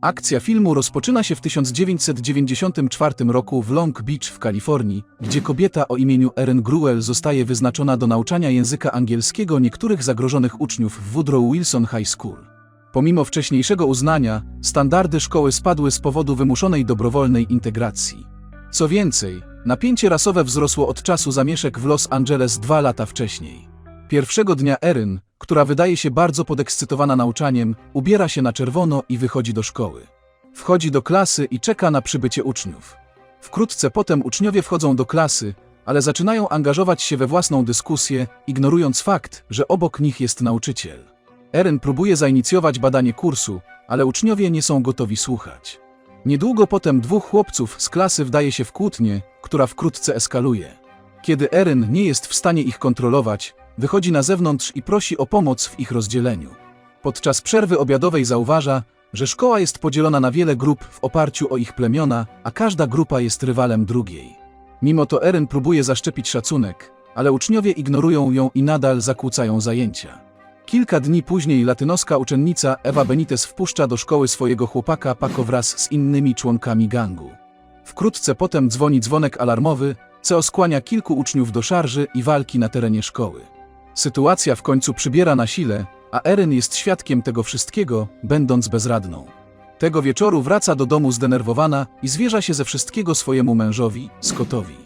Akcja filmu rozpoczyna się w 1994 roku w Long Beach w Kalifornii, gdzie kobieta o imieniu Erin Gruel zostaje wyznaczona do nauczania języka angielskiego niektórych zagrożonych uczniów w Woodrow Wilson High School. Pomimo wcześniejszego uznania, standardy szkoły spadły z powodu wymuszonej dobrowolnej integracji. Co więcej, napięcie rasowe wzrosło od czasu zamieszek w Los Angeles dwa lata wcześniej. Pierwszego dnia Erin, która wydaje się bardzo podekscytowana nauczaniem, ubiera się na czerwono i wychodzi do szkoły. Wchodzi do klasy i czeka na przybycie uczniów. Wkrótce potem uczniowie wchodzą do klasy, ale zaczynają angażować się we własną dyskusję, ignorując fakt, że obok nich jest nauczyciel. Erin próbuje zainicjować badanie kursu, ale uczniowie nie są gotowi słuchać. Niedługo potem dwóch chłopców z klasy wdaje się w kłótnię, która wkrótce eskaluje. Kiedy Erin nie jest w stanie ich kontrolować, wychodzi na zewnątrz i prosi o pomoc w ich rozdzieleniu. Podczas przerwy obiadowej zauważa, że szkoła jest podzielona na wiele grup w oparciu o ich plemiona, a każda grupa jest rywalem drugiej. Mimo to Erin próbuje zaszczepić szacunek, ale uczniowie ignorują ją i nadal zakłócają zajęcia. Kilka dni później latynoska uczennica Ewa Benitez wpuszcza do szkoły swojego chłopaka Paco wraz z innymi członkami gangu. Wkrótce potem dzwoni dzwonek alarmowy, co skłania kilku uczniów do szarży i walki na terenie szkoły. Sytuacja w końcu przybiera na sile, a Erin jest świadkiem tego wszystkiego, będąc bezradną. Tego wieczoru wraca do domu zdenerwowana i zwierza się ze wszystkiego swojemu mężowi, Scottowi.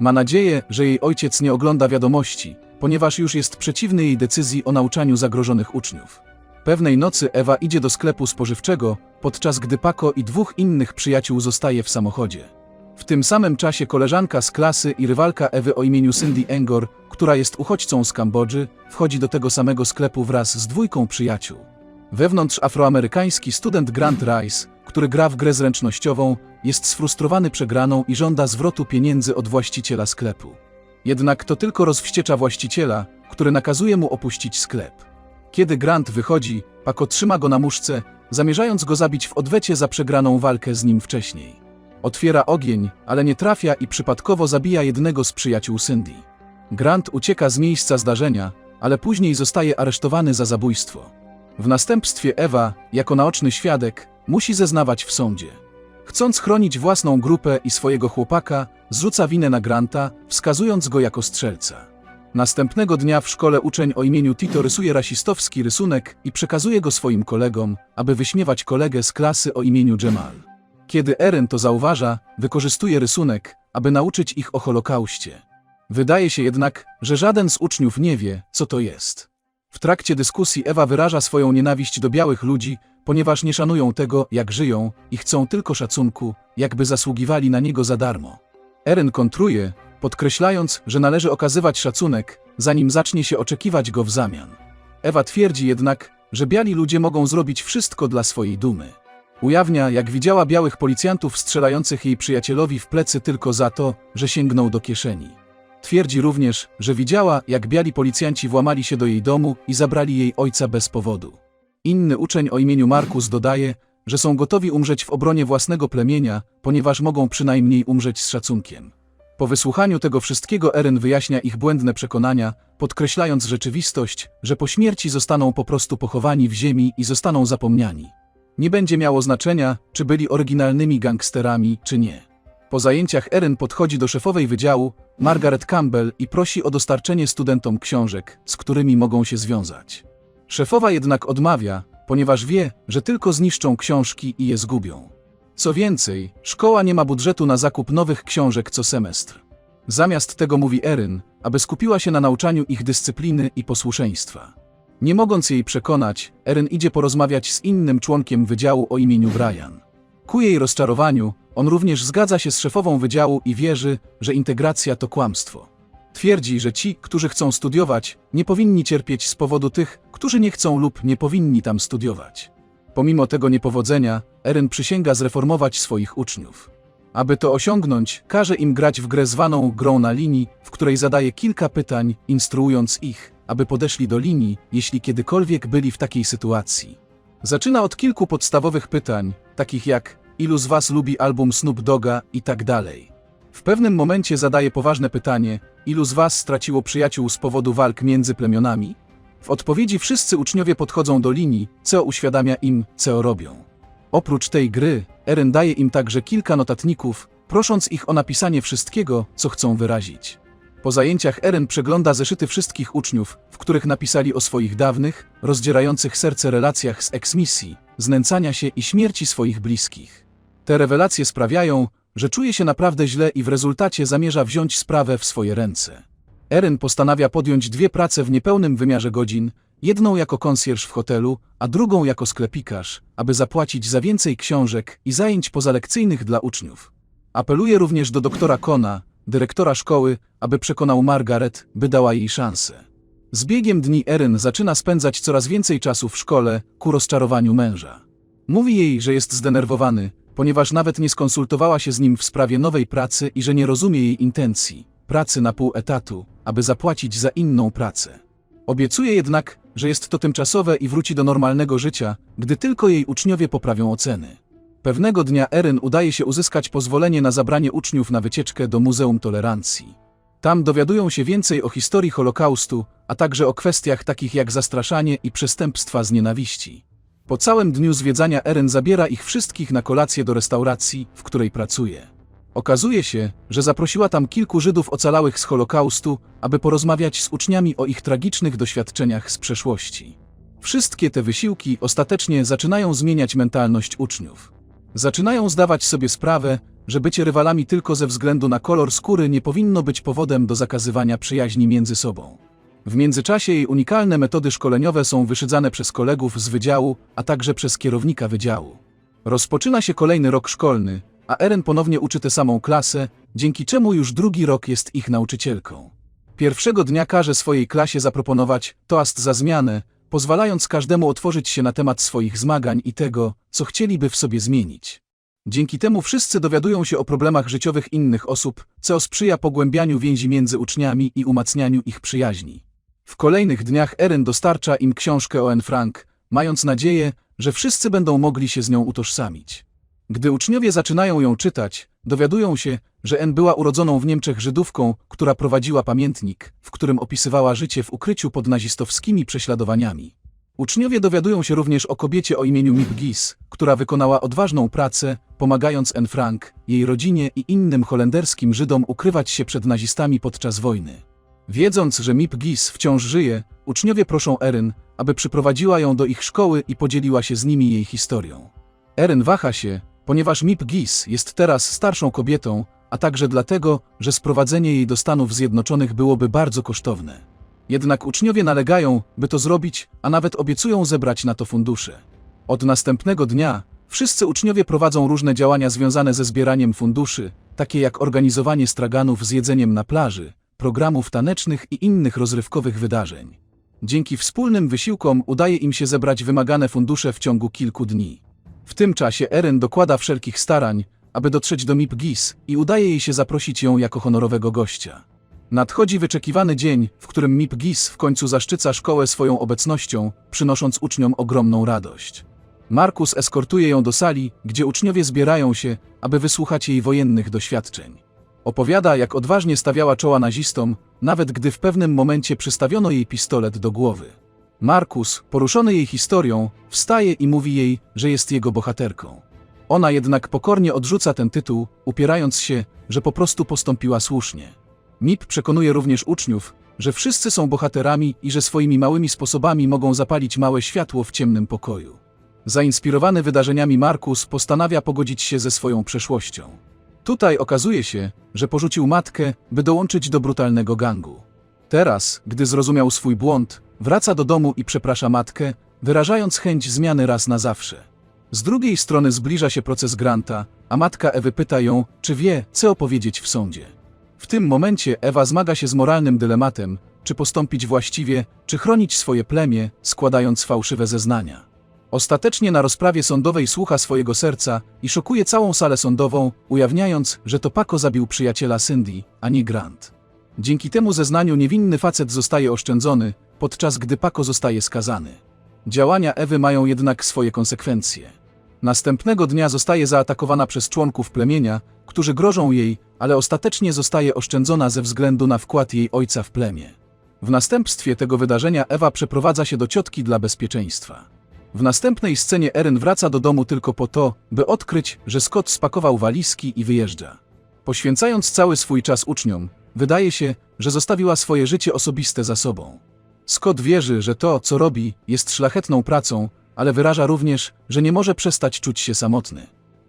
Ma nadzieję, że jej ojciec nie ogląda wiadomości, ponieważ już jest przeciwny jej decyzji o nauczaniu zagrożonych uczniów. Pewnej nocy Ewa idzie do sklepu spożywczego, podczas gdy Paco i dwóch innych przyjaciół zostaje w samochodzie. W tym samym czasie koleżanka z klasy i rywalka Ewy o imieniu Cindy Engor, która jest uchodźcą z Kambodży, wchodzi do tego samego sklepu wraz z dwójką przyjaciół. Wewnątrz afroamerykański student Grant Rice, który gra w grę zręcznościową, jest sfrustrowany przegraną i żąda zwrotu pieniędzy od właściciela sklepu. Jednak to tylko rozwściecza właściciela, który nakazuje mu opuścić sklep. Kiedy Grant wychodzi, Paco trzyma go na muszce, zamierzając go zabić w odwecie za przegraną walkę z nim wcześniej. Otwiera ogień, ale nie trafia i przypadkowo zabija jednego z przyjaciół Cindy. Grant ucieka z miejsca zdarzenia, ale później zostaje aresztowany za zabójstwo. W następstwie Ewa, jako naoczny świadek, musi zeznawać w sądzie. Chcąc chronić własną grupę i swojego chłopaka, zrzuca winę na Granta, wskazując go jako strzelca. Następnego dnia w szkole uczeń o imieniu Tito rysuje rasistowski rysunek i przekazuje go swoim kolegom, aby wyśmiewać kolegę z klasy o imieniu Jemal. Kiedy Eren to zauważa, wykorzystuje rysunek, aby nauczyć ich o Holokauście. Wydaje się jednak, że żaden z uczniów nie wie, co to jest. W trakcie dyskusji Ewa wyraża swoją nienawiść do białych ludzi, ponieważ nie szanują tego, jak żyją i chcą tylko szacunku, jakby zasługiwali na niego za darmo. Eren kontruje, podkreślając, że należy okazywać szacunek, zanim zacznie się oczekiwać go w zamian. Ewa twierdzi jednak, że biali ludzie mogą zrobić wszystko dla swojej dumy. Ujawnia, jak widziała białych policjantów strzelających jej przyjacielowi w plecy tylko za to, że sięgnął do kieszeni. Twierdzi również, że widziała, jak biali policjanci włamali się do jej domu i zabrali jej ojca bez powodu. Inny uczeń o imieniu Markus dodaje, że są gotowi umrzeć w obronie własnego plemienia, ponieważ mogą przynajmniej umrzeć z szacunkiem. Po wysłuchaniu tego wszystkiego Eren wyjaśnia ich błędne przekonania, podkreślając rzeczywistość, że po śmierci zostaną po prostu pochowani w ziemi i zostaną zapomniani. Nie będzie miało znaczenia, czy byli oryginalnymi gangsterami, czy nie. Po zajęciach Erin podchodzi do szefowej wydziału, Margaret Campbell, i prosi o dostarczenie studentom książek, z którymi mogą się związać. Szefowa jednak odmawia, ponieważ wie, że tylko zniszczą książki i je zgubią. Co więcej, szkoła nie ma budżetu na zakup nowych książek co semestr. Zamiast tego mówi Erin, aby skupiła się na nauczaniu ich dyscypliny i posłuszeństwa. Nie mogąc jej przekonać, Erin idzie porozmawiać z innym członkiem wydziału o imieniu Brian. Ku jej rozczarowaniu, on również zgadza się z szefową wydziału i wierzy, że integracja to kłamstwo. Twierdzi, że ci, którzy chcą studiować, nie powinni cierpieć z powodu tych, którzy nie chcą lub nie powinni tam studiować. Pomimo tego niepowodzenia, Erin przysięga zreformować swoich uczniów. Aby to osiągnąć, każe im grać w grę zwaną grą na linii, w której zadaje kilka pytań, instruując ich, aby podeszli do linii, jeśli kiedykolwiek byli w takiej sytuacji. Zaczyna od kilku podstawowych pytań, takich jak ilu z was lubi album Snoop Dogga i tak dalej. W pewnym momencie zadaje poważne pytanie, ilu z was straciło przyjaciół z powodu walk między plemionami? W odpowiedzi wszyscy uczniowie podchodzą do linii, co uświadamia im, co robią. Oprócz tej gry, Eren daje im także kilka notatników, prosząc ich o napisanie wszystkiego, co chcą wyrazić. Po zajęciach Eren przegląda zeszyty wszystkich uczniów, w których napisali o swoich dawnych, rozdzierających serce relacjach z eksmisji, znęcania się i śmierci swoich bliskich. Te rewelacje sprawiają, że czuje się naprawdę źle i w rezultacie zamierza wziąć sprawę w swoje ręce. Eren postanawia podjąć dwie prace w niepełnym wymiarze godzin, jedną jako konsjerż w hotelu, a drugą jako sklepikarz, aby zapłacić za więcej książek i zajęć pozalekcyjnych dla uczniów. Apeluje również do doktora Kona, dyrektora szkoły, aby przekonał Margaret, by dała jej szansę. Z biegiem dni Erin zaczyna spędzać coraz więcej czasu w szkole, ku rozczarowaniu męża. Mówi jej, że jest zdenerwowany, ponieważ nawet nie skonsultowała się z nim w sprawie nowej pracy i że nie rozumie jej intencji pracy na pół etatu, aby zapłacić za inną pracę. Obiecuje jednak, że jest to tymczasowe i wróci do normalnego życia, gdy tylko jej uczniowie poprawią oceny. Pewnego dnia Erin udaje się uzyskać pozwolenie na zabranie uczniów na wycieczkę do Muzeum Tolerancji. Tam dowiadują się więcej o historii Holokaustu, a także o kwestiach takich jak zastraszanie i przestępstwa z nienawiści. Po całym dniu zwiedzania Eren zabiera ich wszystkich na kolację do restauracji, w której pracuje. Okazuje się, że zaprosiła tam kilku Żydów ocalałych z Holokaustu, aby porozmawiać z uczniami o ich tragicznych doświadczeniach z przeszłości. Wszystkie te wysiłki ostatecznie zaczynają zmieniać mentalność uczniów. Zaczynają zdawać sobie sprawę, że bycie rywalami tylko ze względu na kolor skóry nie powinno być powodem do zakazywania przyjaźni między sobą. W międzyczasie jej unikalne metody szkoleniowe są wyszydzane przez kolegów z wydziału, a także przez kierownika wydziału. Rozpoczyna się kolejny rok szkolny, a Eren ponownie uczy tę samą klasę, dzięki czemu już drugi rok jest ich nauczycielką. Pierwszego dnia każe swojej klasie zaproponować toast za zmianę, pozwalając każdemu otworzyć się na temat swoich zmagań i tego, co chcieliby w sobie zmienić. Dzięki temu wszyscy dowiadują się o problemach życiowych innych osób, co sprzyja pogłębianiu więzi między uczniami i umacnianiu ich przyjaźni. W kolejnych dniach Eren dostarcza im książkę o Anne Frank, mając nadzieję, że wszyscy będą mogli się z nią utożsamić. Gdy uczniowie zaczynają ją czytać, dowiadują się, że N była urodzoną w Niemczech Żydówką, która prowadziła pamiętnik, w którym opisywała życie w ukryciu pod nazistowskimi prześladowaniami. Uczniowie dowiadują się również o kobiecie o imieniu Mip Gis, która wykonała odważną pracę, pomagając N. Frank, jej rodzinie i innym holenderskim Żydom ukrywać się przed nazistami podczas wojny. Wiedząc, że Mip Gis wciąż żyje, uczniowie proszą Erin, aby przyprowadziła ją do ich szkoły i podzieliła się z nimi jej historią. Erin waha się, ponieważ Mip Gis jest teraz starszą kobietą, a także dlatego, że sprowadzenie jej do Stanów Zjednoczonych byłoby bardzo kosztowne. Jednak uczniowie nalegają, by to zrobić, a nawet obiecują zebrać na to fundusze. Od następnego dnia wszyscy uczniowie prowadzą różne działania związane ze zbieraniem funduszy, takie jak organizowanie straganów z jedzeniem na plaży, programów tanecznych i innych rozrywkowych wydarzeń. Dzięki wspólnym wysiłkom udaje im się zebrać wymagane fundusze w ciągu kilku dni. W tym czasie Eren dokłada wszelkich starań, aby dotrzeć do Mip Gis i udaje jej się zaprosić ją jako honorowego gościa. Nadchodzi wyczekiwany dzień, w którym Mip Gis w końcu zaszczyca szkołę swoją obecnością, przynosząc uczniom ogromną radość. Markus eskortuje ją do sali, gdzie uczniowie zbierają się, aby wysłuchać jej wojennych doświadczeń. Opowiada, jak odważnie stawiała czoła nazistom, nawet gdy w pewnym momencie przystawiono jej pistolet do głowy. Markus, poruszony jej historią, wstaje i mówi jej, że jest jego bohaterką. Ona jednak pokornie odrzuca ten tytuł, upierając się, że po prostu postąpiła słusznie. MIP przekonuje również uczniów, że wszyscy są bohaterami i że swoimi małymi sposobami mogą zapalić małe światło w ciemnym pokoju. Zainspirowany wydarzeniami Markus postanawia pogodzić się ze swoją przeszłością. Tutaj okazuje się, że porzucił matkę, by dołączyć do brutalnego gangu. Teraz, gdy zrozumiał swój błąd, wraca do domu i przeprasza matkę, wyrażając chęć zmiany raz na zawsze. Z drugiej strony zbliża się proces Granta, a matka Ewy pyta ją, czy wie, co opowiedzieć w sądzie. W tym momencie Ewa zmaga się z moralnym dylematem, czy postąpić właściwie, czy chronić swoje plemię, składając fałszywe zeznania. Ostatecznie na rozprawie sądowej słucha swojego serca i szokuje całą salę sądową, ujawniając, że to Paco zabił przyjaciela Cindy, a nie Grant. Dzięki temu zeznaniu niewinny facet zostaje oszczędzony, podczas gdy Paco zostaje skazany. Działania Ewy mają jednak swoje konsekwencje. Następnego dnia zostaje zaatakowana przez członków plemienia, którzy grożą jej, ale ostatecznie zostaje oszczędzona ze względu na wkład jej ojca w plemię. W następstwie tego wydarzenia Ewa przeprowadza się do ciotki dla bezpieczeństwa. W następnej scenie Erin wraca do domu tylko po to, by odkryć, że Scott spakował walizki i wyjeżdża. Poświęcając cały swój czas uczniom, wydaje się, że zostawiła swoje życie osobiste za sobą. Scott wierzy, że to, co robi, jest szlachetną pracą, ale wyraża również, że nie może przestać czuć się samotny.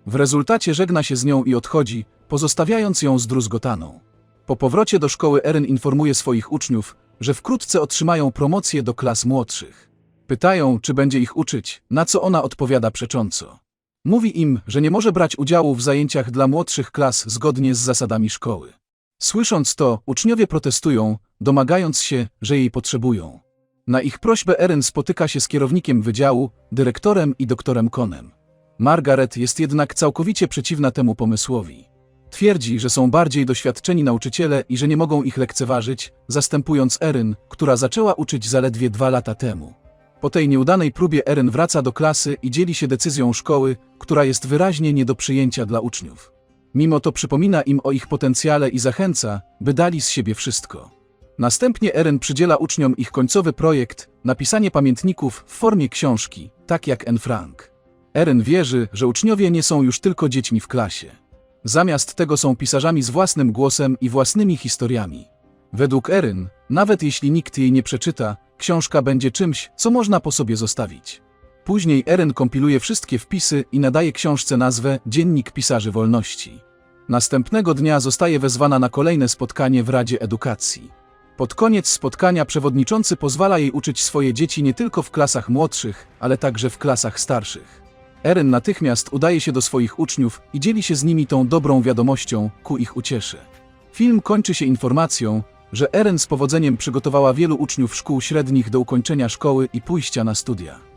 W rezultacie żegna się z nią i odchodzi, pozostawiając ją zdruzgotaną. Po powrocie do szkoły Erin informuje swoich uczniów, że wkrótce otrzymają promocję do klas młodszych. Pytają, czy będzie ich uczyć, na co ona odpowiada przecząco. Mówi im, że nie może brać udziału w zajęciach dla młodszych klas zgodnie z zasadami szkoły. Słysząc to, uczniowie protestują, domagając się, że jej potrzebują. Na ich prośbę Erin spotyka się z kierownikiem wydziału, dyrektorem i doktorem Konem. Margaret jest jednak całkowicie przeciwna temu pomysłowi. Twierdzi, że są bardziej doświadczeni nauczyciele i że nie mogą ich lekceważyć, zastępując Erin, która zaczęła uczyć zaledwie dwa lata temu. Po tej nieudanej próbie Erin wraca do klasy i dzieli się decyzją szkoły, która jest wyraźnie nie do przyjęcia dla uczniów. Mimo to przypomina im o ich potencjale i zachęca, by dali z siebie wszystko. Następnie Erin przydziela uczniom ich końcowy projekt, napisanie pamiętników w formie książki, tak jak Anne Frank. Erin wierzy, że uczniowie nie są już tylko dziećmi w klasie. Zamiast tego są pisarzami z własnym głosem i własnymi historiami. Według Erin, nawet jeśli nikt jej nie przeczyta, książka będzie czymś, co można po sobie zostawić. Później Erin kompiluje wszystkie wpisy i nadaje książce nazwę Dziennik Pisarzy Wolności. Następnego dnia zostaje wezwana na kolejne spotkanie w Radzie Edukacji. Pod koniec spotkania przewodniczący pozwala jej uczyć swoje dzieci nie tylko w klasach młodszych, ale także w klasach starszych. Erin natychmiast udaje się do swoich uczniów i dzieli się z nimi tą dobrą wiadomością ku ich uciesze. Film kończy się informacją, że Erin z powodzeniem przygotowała wielu uczniów szkół średnich do ukończenia szkoły i pójścia na studia.